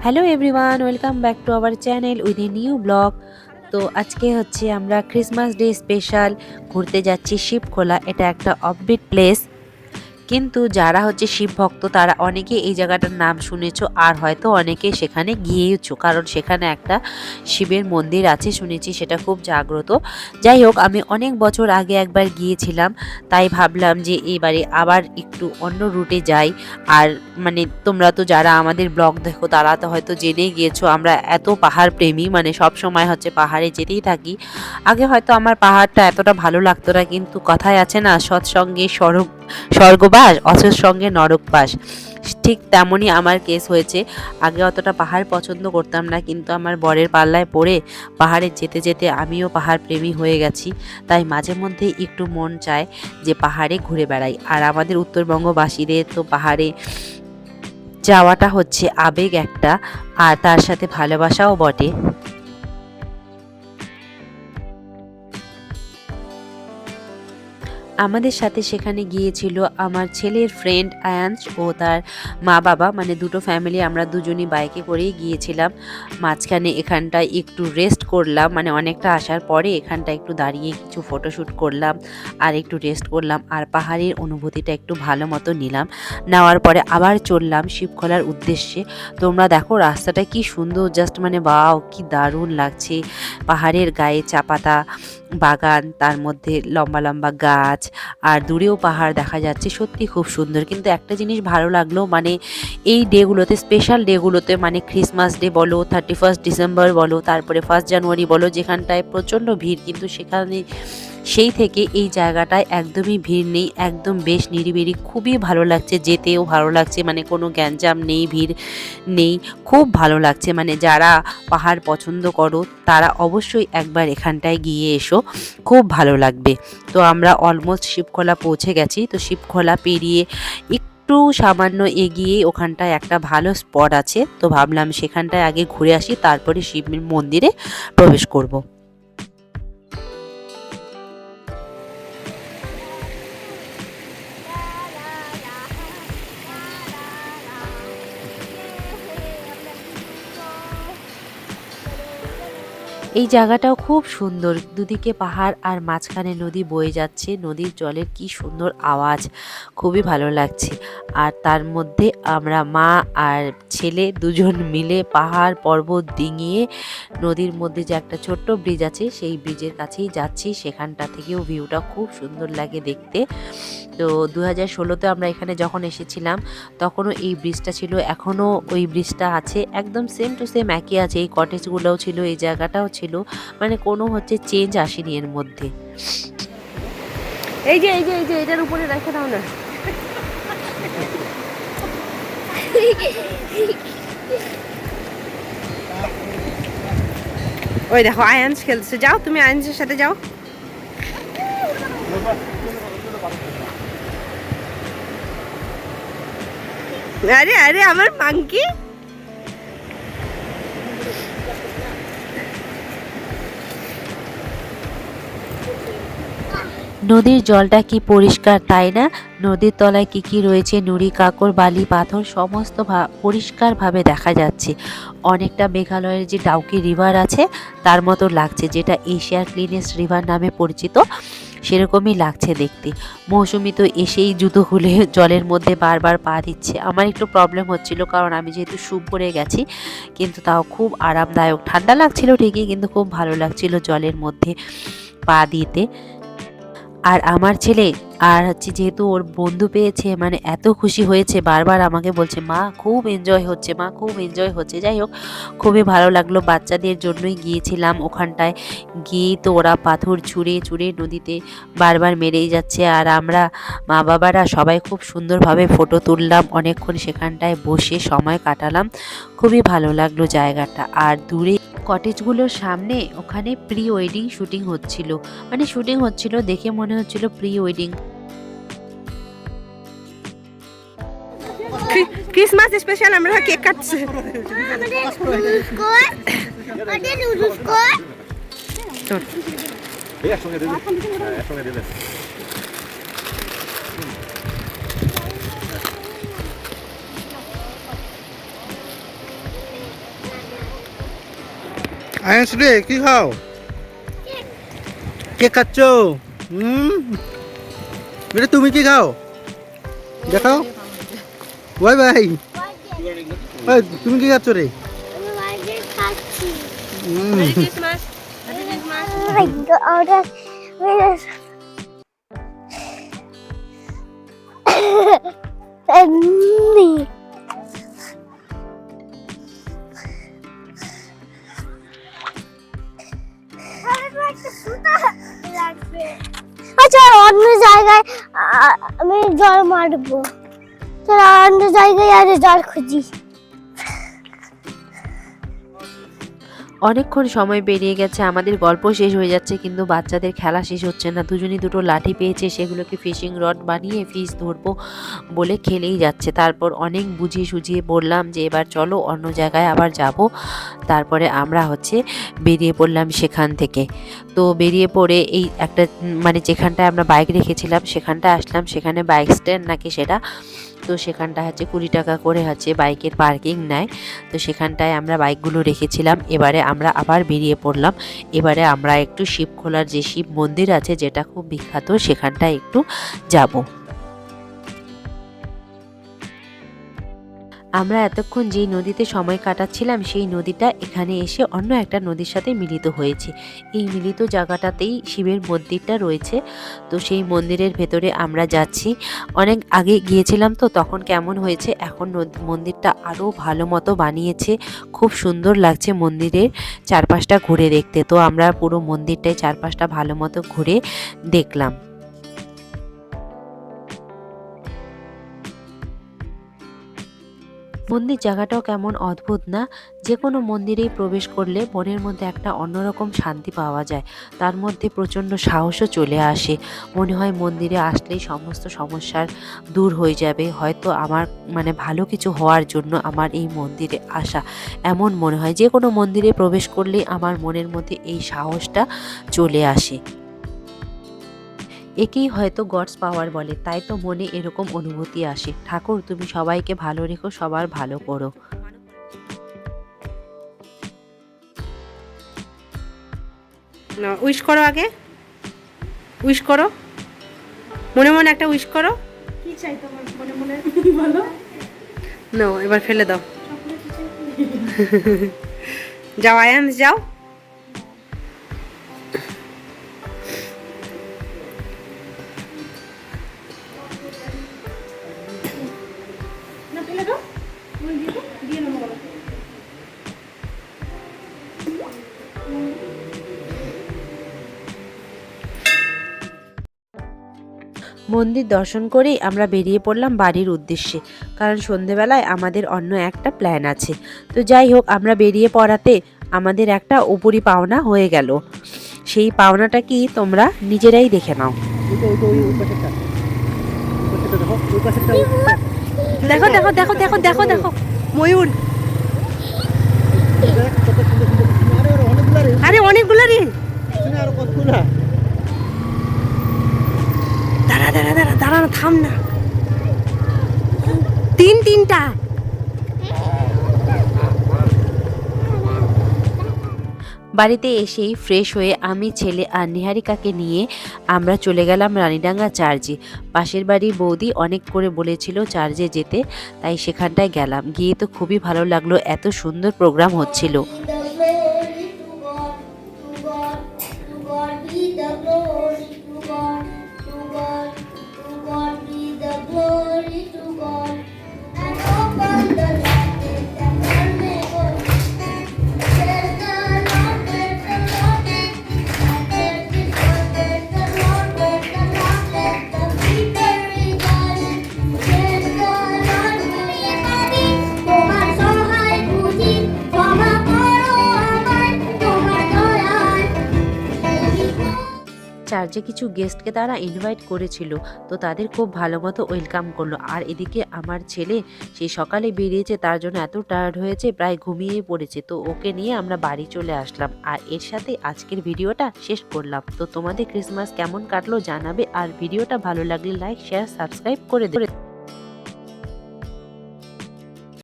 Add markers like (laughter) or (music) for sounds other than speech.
Hello everyone welcome back to our channel with a new vlog তো আজকে হচ্ছে আমরা ক্রিসমাস ডে স্পেশাল ঘুরতে যাচ্ছি শিবখোলা। এটা একটা অফবিট প্লেস কিন্তু যারা হচ্ছে শিব ভক্ত, তারা অনেকে এই জায়গাটার নাম শুনেছো, আর হয়তো অনেকে সেখানে গিয়েছো কারণ সেখানে একটা শিবের মন্দির আছে, শুনেছি সেটা খুব জাগ্রত। যাই হোক, আমি অনেক বছর আগে একবার গিয়েছিলাম, তাই ভাবলাম যে এবারে আবার একটু অন্য রুটে যাই। আর মানে তোমরা তো যারা আমাদের ব্লগ দেখো, তারা তো হয়তো জেনেই গিয়েছো, আমরা এত পাহাড় প্রেমী মানে সব সময় হচ্ছে পাহাড়ে যেতেই থাকি। আগে হয়তো আমার পাহাড়টা এতটা ভালো লাগতো না, কিন্তু কথায় আছে না, সৎসঙ্গে স্বর্গ স্বর্গবাস, অসৎ সঙ্গে নরকবাস। ঠিক তেমনই আমার কেস হয়েছে। আগে অতটা পাহাড় পছন্দ করতাম না, কিন্তু আমার বরের পাল্লায় পড়ে পাহাড়ে যেতে যেতে আমিও পাহাড় প্রেমী হয়ে গেছি। তাই মাঝে মধ্যে একটু মন চায় যে পাহাড়ে ঘুরে বেড়াই। আর আমাদের উত্তরবঙ্গবাসীদের তো পাহাড়ে যাওয়াটা হচ্ছে আবেগ একটা, আর তার সাথে ভালোবাসাও বটে। আমাদের সাথে সেখানে গিয়েছিল আমার ছেলের ফ্রেন্ড আয়ান্স ও তার মা বাবা মানে দুটো ফ্যামিলি আমরা দুজনই বাইকে করেই গিয়েছিলাম। মাঝখানে এখানটায় একটু রেস্ট করলাম মানে অনেকটা আসার পরে এখানটা একটু দাঁড়িয়ে কিছু ফটোশ্যুট করলাম আর একটু রেস্ট করলাম আর পাহাড়ের অনুভূতিটা একটু ভালো মতো নিলাম। নেওয়ার পরে আবার চললাম শিবখোলার উদ্দেশ্যে। তোমরা দেখো রাস্তাটা কি সুন্দর জাস্ট মানে বাও কি দারুণ লাগছে। পাহাড়ের গায়ে চাপাতা বাগান, তার মধ্যে লম্বা লম্বা গাছ আর দূরেও পাহাড় দেখা যাচ্ছে, সত্যি খুব সুন্দর। কিন্তু একটা জিনিস ভালো লাগল মানে এই ডেগুলোতে স্পেশাল ডেগুলোতে মানে ক্রিসমাস ডে বলো থার্টি ফার্স্ট ডিসেম্বর বলো, তারপরে ফার্স্ট জানুয়ারি বলো, যেখানটায় প্রচণ্ড ভিড়, কিন্তু সেখানে সেই থেকে এই জায়গাটায় একদমই ভিড় নেই, একদম বেশ নিরিবিড়ি খুবই ভালো লাগছে, যেতেও ভালো লাগছে মানে কোনো গ্যাঞ্জাম নেই, ভিড় নেই, খুব ভালো লাগছে। মানে যারা পাহাড় পছন্দ করো, তারা অবশ্যই একবার এখানটায় গিয়ে এসো, খুব ভালো লাগবে। তো আমরা অলমোস্ট শিবখোলা পৌঁছে গেছি, তো শিবখোলা পেরিয়ে একটু সামান্য এগিয়ে ওখানটায় একটা ভালো স্পট আছে, তো ভাবলাম সেখানটায় আগে ঘুরে আসি, তারপরে শিব মন্দিরে প্রবেশ করব। জায়গাটাও খুব সুন্দর। দুদিকে পাহাড় আর মাঝখানে নদী বয়ে যাচ্ছে। নদীর জলের কি সুন্দর আওয়াজ, খুবই ভালো লাগছে। আর তার মধ্যে আমরা মা আর ছেলে দুজন মিলে পাহাড় পর্বত ডিঙিয়ে নদীর মধ্যে যে একটা ছোট্ট ব্রিজ আছে, সেই ব্রিজের কাছেই যাচ্ছি। সেখানটা থেকেও ভিউটা খুব সুন্দর লাগে দেখতে। তো দু হাজার ষোলোতে আমরা এখানে যখন এসেছিলাম, তখনও এই ব্রিজটা ছিল। এখনও ওই ব্রিজটা আছে। একদম সেম টু সেম একই আছে। এই কটেজগুলোও ছিল, এই জায়গাটাও ছিল। মানে কোনো হচ্ছে চেঞ্জ আসেনি এর মধ্যে। এই যে এই যে এই যে, এটার উপরে রেখে দাও না। ওই দেখো আয়ান্স খেলছে। যাও, তুমি আয়ান্সের সাথে যাও। আরে আরে, আমার মাংকি নদীর জলটা কি পরিষ্কার, তাই না? নদীর তলায় কি কি রয়েছে? নুড়ি, কাকর, বালি, পাথর, সমস্ত পরিষ্কারভাবে দেখা যাচ্ছে। অনেকটা মেঘালয়ের যে ডাউকি রিভার আছে, তার মতো লাগছে, যেটা এশিয়ার ক্লিনেস্ট রিভার নামে পরিচিত। সেরকমই লাগছে দেখতে। মৌসুমি তো এসেই জুতো খুলে জলের মধ্যে বারবার পা দিচ্ছে। আমার একটু প্রবলেম হচ্ছিল কারণ আমি যেহেতু স্যুপ পরে গেছি, কিন্তু তাও খুব আরামদায়ক। ঠান্ডা লাগছিল ঠিকই, কিন্তু খুব ভালো লাগছিল জলের মধ্যে পা দিতে। আর আমার ছেলে, আর হচ্ছে যেহেতু ওর বন্ধু পেয়েছে মানে এত খুশি হয়েছে, বারবার আমাকে বলছে, মা, খুব এনজয় হচ্ছে, মা, খুব এনজয় হচ্ছে। যাই হোক, খুবই ভালো লাগল বাচ্চাদের জন্যই গিয়েছিলাম ওখানটায়। গিয়ে তো ওরা পাথর ছুঁড়ে ছুঁড়ে নদীতে বারবার মেরেই যাচ্ছে। আর আমরা মা বাবারা সবাই খুব সুন্দরভাবে ফটো তুললাম, অনেকক্ষণ সেখানটায় বসে সময় কাটালাম। খুবই ভালো লাগল জায়গাটা। আর দূরে কটেজগুলোর সামনে ওখানে প্রি ওয়েডিং শুটিং হচ্ছিল। মানে শুটিং হচ্ছিল দেখে মনে হচ্ছিল প্রি ওয়েডিং ক্রিসমাস স্পেশাল আমরা কেক কাটছি। একসঙ্গে আয়াস রে কি খাও কে খাচ্ছ হুম এটা তুমি কি খাও দেখাও ওই ভাই ওই তুমি কি খাচ্ছ রে হুম, আচ্ছা অন্য জায়গায় আমি জল মারবো। অন্য জায়গায় আর জল খুঁজি। অনেকক্ষণ সময় পেরিয়ে গেছে, আমাদের গল্প শেষ হয়ে যাচ্ছে, কিন্তু বাচ্চাদের খেলা শেষ হচ্ছে না। দুজনই দুটো লাঠি পেয়েছে, সেগুলোকে ফিশিং রড বানিয়ে ফিশ ধরবো বলে খেলেই যাচ্ছে। তারপর অনেক বুঝিয়ে সুঝিয়ে বললাম যে, এবার চলো অন্য জায়গায় আবার যাব। তারপরে আমরা হচ্ছে বেরিয়ে পড়লাম সেখান থেকে। তো বেরিয়ে পড়ে এই একটা মানে যেখানটায় আমরা বাইক রেখেছিলাম সেখানটায় আসলাম। সেখানে বাইক স্ট্যান্ড নাকি সেটা? তো সেখানটা হচ্ছে কুড়ি টাকা করে হচ্ছে বাইকের পার্কিং নেয়। তো সেখানটায় আমরা বাইকগুলো রেখেছিলাম। এবারে আমরা আবার বেরিয়ে পড়লাম। এবারে আমরা একটু শিবখোলার যে শিব মন্দির আছে, যেটা খুব বিখ্যাত, সেখানটায় একটু যাব। আমরা এতক্ষণ যেই নদীতে সময় কাটাচ্ছিলাম, সেই নদীটা এখানে এসে অন্য একটা নদীর সাথে মিলিত হয়েছে। এই মিলিত জায়গাটাতেই শিবের মন্দিরটা রয়েছে। তো সেই মন্দিরের ভেতরে আমরা যাচ্ছি। অনেক আগে গিয়েছিলাম তো, তখন কেমন হয়েছে, এখন নদ- মন্দিরটা আরও ভালো মতো বানিয়েছে। খুব সুন্দর লাগছে মন্দিরের চারপাশটা ঘুরে দেখতে। তো আমরা পুরো মন্দিরটাই চারপাশটা ভালো মতো ঘুরে দেখলাম। মন্দির জায়গাটাও কেমন অদ্ভুত না? যে কোনো মন্দিরেই প্রবেশ করলে মনের মধ্যে একটা অন্যরকম শান্তি পাওয়া যায়। তার মধ্যে প্রচণ্ড সাহসও চলে আসে। মনে হয় মন্দিরে আসলেই সমস্ত সমস্যার দূর হয়ে যাবে। হয়তো আমার মানে ভালো কিছু হওয়ার জন্য আমার এই মন্দিরে আসা। এমন মনে হয়। যে কোনো মন্দিরে প্রবেশ করলেই আমার মনের মধ্যে এই সাহসটা চলে আসে। একেই হয়তো গডস পাওয়ার বলে তাই তো মনে এরকম অনুভূতি আসে। ঠাকুর তুমি সবাইকে ভালো রেখো সবার ভালো করো। না উইশ করো আগে। উইশ করো। মনে মনে একটা উইশ করো। কি চাই তোমার মনে মনে? (laughs) বলো। নো এবার ফেলে দাও। (laughs) যাও আয়ান্স যাও। মন্দির দর্শন করেই আমরা বেরিয়ে পড়লাম বাড়ির উদ্দেশ্যে কারণ সন্ধেবেলায় আমাদের অন্য একটা প্ল্যান আছে তো যাই হোক আমরা বেরিয়ে পড়াতে আমাদের একটা উপরি পাওনা হয়ে গেল সেই পাওনাটা কি তোমরা নিজেরাই দেখে নাও দেখো। দেখো দেখো দেখো দেখো দেখো ময়ূর। আরে, অনেকগুলা রে। আরও কতগুলা। দাঁড়া দাঁড়া দাঁড়া দাঁড়া, থাম না। তিন, তিনটা। বাড়িতে এসেই ফ্রেশ হয়ে আমি, ছেলে আর নিহারিকাকে নিয়ে আমরা চলে গেলাম রানীডাঙ্গা চার্জে পাশের বাড়ির বৌদি অনেক করে বলেছিল চার্জে যেতে, তাই সেখানটায় গেলাম। গিয়ে তো খুবই ভালো লাগল, এত সুন্দর প্রোগ্রাম হচ্ছিল। চার্জে কিছু গেস্টকে তারা ইনভাইট করেছিল, তো তাদের খুব ভালো মতো ওয়েলকাম করল। আর এদিকে আমার ছেলে সেই সকালে বেরিয়েছে, তার জন্য এত টায়ার্ড হয়েছে, প্রায় ঘুমিয়ে পড়েছে। তো ওকে নিয়ে আমরা বাড়ি চলে আসলাম। আর এর সাথে আজকের ভিডিওটা শেষ করলাম। তো তোমাদের ক্রিসমাস কেমন কাটলো জানাবে, আর ভিডিওটা ভালো লাগলে লাইক শেয়ার সাবস্ক্রাইব করে দেবে